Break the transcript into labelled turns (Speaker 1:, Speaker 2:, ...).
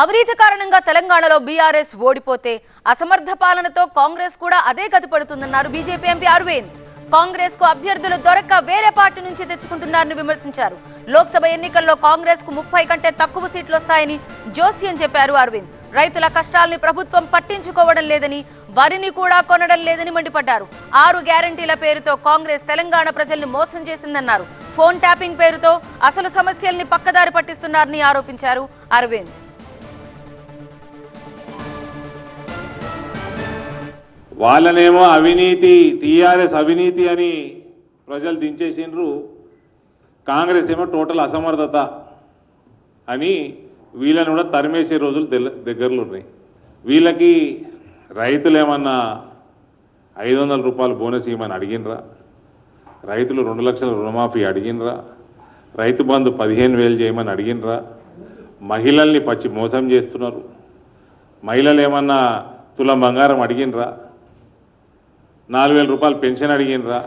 Speaker 1: అవినీతి కారణంగా తెలంగాణలో బీఆర్ఎస్ ఓడిపోతే అసమర్థ పాలనతో కాంగ్రెస్ కూడా అదే గతి పడుతుందన్నారు బీజేపీ ఎంపీ అరవింద్. కాంగ్రెస్కు అభ్యర్థులు దొరక్క వేరే పార్టీ నుంచి తెచ్చుకుంటున్నారని విమర్శించారు. లోక్సభ ఎన్నికల్లో కాంగ్రెస్కు ముప్పై కంటే తక్కువ సీట్లు వస్తాయని జోస్యం చెప్పారు అరవింద్. రైతుల కష్టాల్ని ప్రభుత్వం పట్టించుకోవడం లేదని వరిని కూడా కొనడం లేదని మండిపడ్డారు. ఆరు గ్యారంటీల పేరుతో కాంగ్రెస్ తెలంగాణ ప్రజల్ని మోసం చేసిందన్నారు. ఫోన్ ట్యాపింగ్ పేరుతో అసలు సమస్యల్ని పక్కదారి పట్టిస్తున్నారని ఆరోపించారు అరవింద్.
Speaker 2: వాళ్ళనేమో అవినీతి టీఆర్ఎస్ అవినీతి అని ప్రజలు దించేసిండ్రు. కాంగ్రెస్ ఏమో టోటల్ అసమర్థత అని వీళ్ళని కూడా తరిమేసే రోజులు దగ్గరలో ఉన్నాయి. వీళ్ళకి రైతులు ఏమన్నా ఐదు వందల రూపాయలు బోనస్ ఇవ్వమని అడిగినరా రైతులు రెండు లక్షల రుణమాఫీ అడిగినరా రైతు బంధు పదిహేను వేలు చేయమని అడిగినరా మహిళల్ని పచ్చి మోసం చేస్తున్నారు. మహిళలు ఏమన్నా తులం బంగారం అడిగినరా నాలుగు వేల రూపాయలు పెన్షన్ అడిగినరా